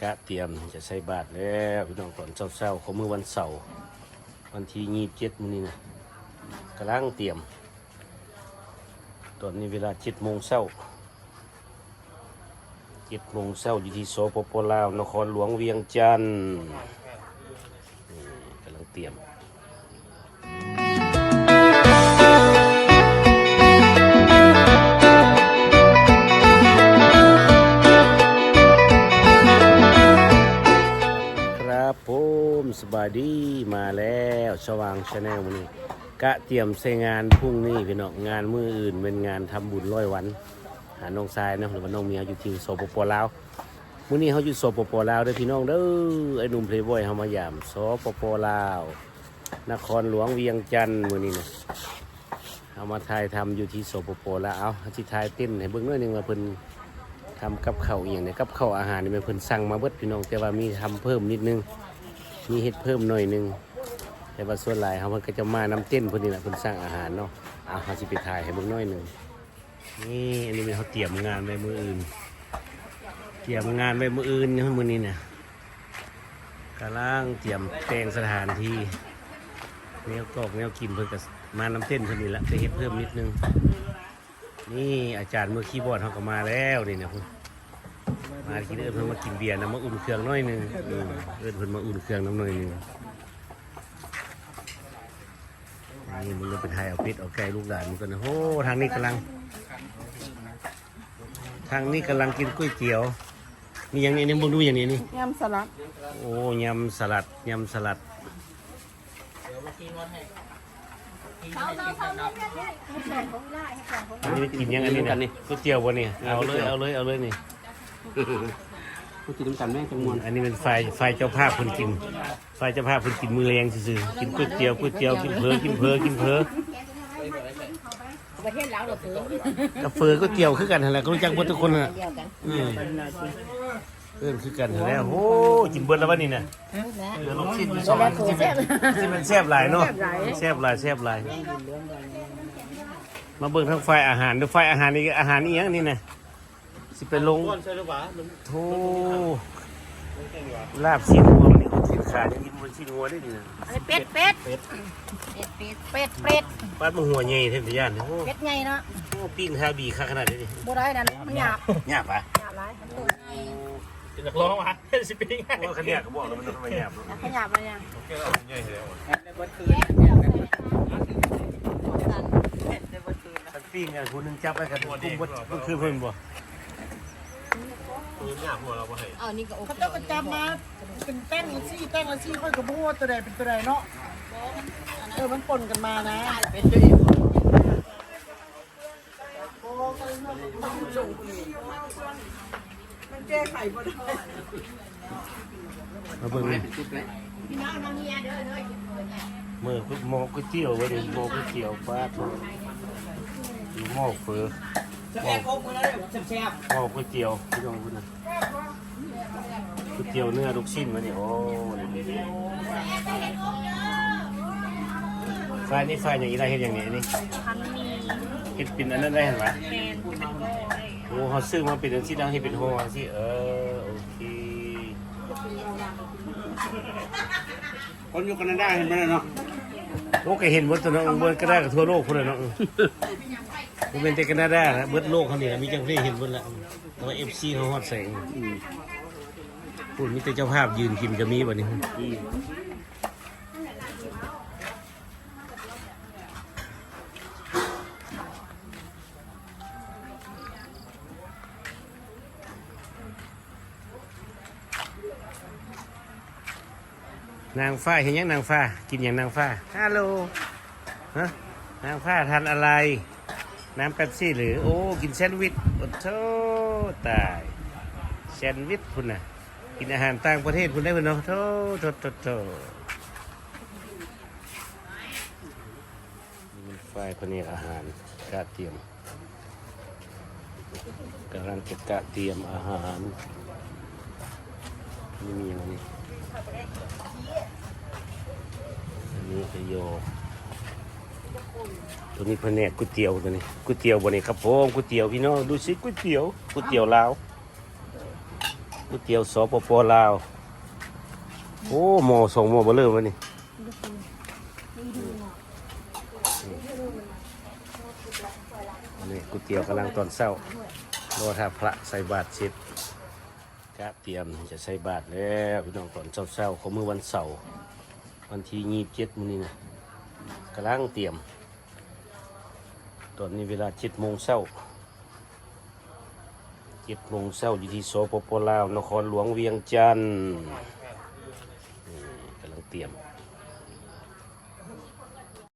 กะเตรียมจะใส่บาทแล้วพี่น้องตอนเช้าๆขาเมื่อวันเสาร์วันที่ยี่สิบเจ็ดมื้อนี้นะกำลังเตรียม ตอนนี้เวลาเจ็ดโมงเช้าเจ็ดโมงเช้าอยู่ที่โสปปลาวนครหลวงเวียงจันทร์กำลังเตรียม ครับผมสบายดีมาแล้วสว่างชาแนลวันนี้ กะเตรียมใส่งานพรุ่งนี้พี่น้องงานมืออื่นเป็นงานทำบุญร้อยวัน หาน้องทรายนะหรือว่าน้องเมียอยู่ที่สปปลาวมื้อนี้เขาอยู่สปปลาวเด้อพี่น้องเด้อไอ้หนุ่มเพลย์บอยเฮามายามสปปลาว นครหลวงเวียงจันทร์มื้อนี้นะเอามาถ่ายทำอยู่ที่สปปลาวเอาสิถ่ายเต้นให้เบิ่งหน่อยหนึงว่าเพิ่น ทำกับข้าวอย่างเนี่ยกับข้าวอาหารนี่แม่นเพิ่นสั่งมาเบิดพี่น้อง แต่ว่ามีทำเพิ่มนิดนึง มีเฮ็ดเพิ่มหน่อยนึง แต่ว่าส่วนหลายเขาเพิ่นก็จะมาน้ำเต้นเพิ่นนี่แหละเพิ่นสั่งอาหารเนาะเอาเฮาสิไปถ่ายให้เบิ่งหน่อยหนึงนี่อันนี้เป็นเขาเตรียมงานไว้มืออื่น เตรียมงานไว้มืออื่นเนี่ยมือนี้เนี่ยกำลังเตรียมแต่งสถานที่แนวกอกแนวกินเพิ่นก็มาน้ำเต้นเพิ่นนี่แหละแต่เฮ็ดเพิ่มนิดนึง นี่อาจารย์มือคีย์บอร์ดเขาก็มาแล้วนี่นะคุณมากินเอิญเพิ่นมากินเบียร์นะมาอุ่นเครื่องหน้อยหนึงอืมเอิญเพิ่นมาอุ่นเครื่องน้ำหน่อยหนึงนี่มึงก็ไปถ่ายเอาเป็ดเอาไก่ลูกหลานมึงกันนะโอ้ทางนี้กำลัง ทางนี้กำลังกินก๋วยเตี๋ยว มีอย่างนี้นี่มึงดูอย่างนี้นี่ ยำสลัด โอ้ยำสลัดยำสลัด อันนี้กินยังอันนี้นะก๋วยเตี๋ยวบนนี่เอาเลยเอาเลยเอาเลยนี่พูดกินน้ำกันแม่จังมวนอันนี้เป็นไฟไฟเจ้าภาพคนกิน ไฟเจ้าภาพคนกินมือแรงซื่อๆกินก๋วยเตี๋ยวก๋วยเตี๋ยวกินเพลอกินเพลอกินเพลอประเทศลาวเราถือกาเฟอก๋วยเตี๋ยวคือกันนั่นแหละก็รู้จักหมดทุกคนน่ะ เดียวกันอืมเพื่อนคือกันนั่นแหล้วโอ้กินเบิร์ดแล้ววะนี่น่ะเหลือลูกชิ้นอยู่สองอันที่เป็นที่เป็นแซ่บหลายเนาะแซ่บหลายแซ่บหลาย มาเบิ่งทั้งไฟอาหารดูไฟอาหารนี่อาหารนี่ยังนี่น่ะสิเป็นลงใช่หรือเปล่าโธ่ลาบชิ้นหัวมันนี่เขาชิ้นขายังกินบนชิ้นหัวได้ดีนะอันนี้เป็ดเป็ดเป็ดเป็ดเป็ดเป็ดป้าดมันหัวใหญ่เท่าที่ย่านโอ้เป็ดไงเนาะโหปิ้งฮาบีค่าขนาดนี้ดิบ่ได้นั่นมันหยาบหยาบปะหยาบหลายมันตัวไง อยากลองมาสิปิ้งโอ้คันเนี้ยเขาบอกแล้วมันต้องมาหยาบแล้วขยับมาเนี่ยคันปิ้งอะคุณนึงจับไปกันกุ้งบดก็คือเพิ่นบ่เอานี่ก็โอเคเขาเจ้าก็จำมาเป็นแป้งละซี่แป้งละซี่ค่อยกับพวกตัวใดเป็นตัวใดเนาะเออมันปนกันมานะ มันแก้ไขบ่ได้มาเบิ่งนี่พี่น้องน้องเมียเด้อเด้อมือคือหม้อก๋วยเตี๋ยวไว้ดิหม้อก๋วยเตี๋ยวป้าดดูหม้อเฟอจะแอบครบมาแล้วแซ่บหม้อก๋วยเตี๋ยวพี่น้องคุณนะก๋วยเตี๋ยวเนื้อลูกชิ้นมาเนี่ยโอ้นี่ไฟนี่ไฟอย่างนี้ได้เห็นอย่างนี้นี่พันมีเห็ดเป็นอันนั้นได้เห็นไหมแมนเป็นโก้ได้โอ้เขาซื้อมาเป็นที่ดังให้เป็นโฮอันที่เออโอเคคนอยู่กันได้เห็นไหมเนาะโอ้ก็เห็นหมดตัวเนาะเบิดก็ได้กับทั่วโลกคนเลยเนาะผมเป็นแต่แคนาดานะเบิดโลกเขานี่นะมีจังที่เห็นหมดละแต่ว่าเอฟซีเขาฮอดแสงพูดมีแต่เจ้าภาพยืนกินก็มีวันนี้ นางฟ้าเห็นยังนางฟ้า กินอย่างนางฟ้าฮัลโหลฮะนางฟ้าทานอะไร น้ำเป๊ปซี่หรือ โอ้ กินแซนด์วิชโอ้โธ่ตายแซนด์วิชคุณน่ะ กินอาหารต่างประเทศคุณได้คุณเนาะโธ่โธ่โธ่โธ่นี่มันไฟพะเนียกอาหารกะเตรียมกำลังจะกะเตรียมอาหารนี่มีอะไรนี่ อันนี้ก็โยตัวนี้แผนกก๋วยเตี๋ยวตัวนี้ก๋วยเตี๋ยวบนนี้ครับผมก๋วยเตี๋ยวพี่น้องดูสิก๋วยเตี๋ยวก๋วยเตี๋ยวลาวก๋วยเตี๋ยวสปปลาวโอ้หมอสองหมอเบลเลอร์วะนี่นี่ก๋วยเตี๋ยวกำลังตอนเช้ารอถ้าพระใส่บาตรเสร็จ กะเตรียมจะใส่บาทแล้วพี่น้องตอนเช้าๆขาเมือวันเสาร์วันที่ยี่สิบเจ็ดมื้อนี้นะกำลังเตรียม ตอนนี้เวลาเจ็ดโมงเช้าเจ็ดโมงเช้าอยู่ที่สปปลาวนครหลวงเวียงจันทร์กำลังเตรียม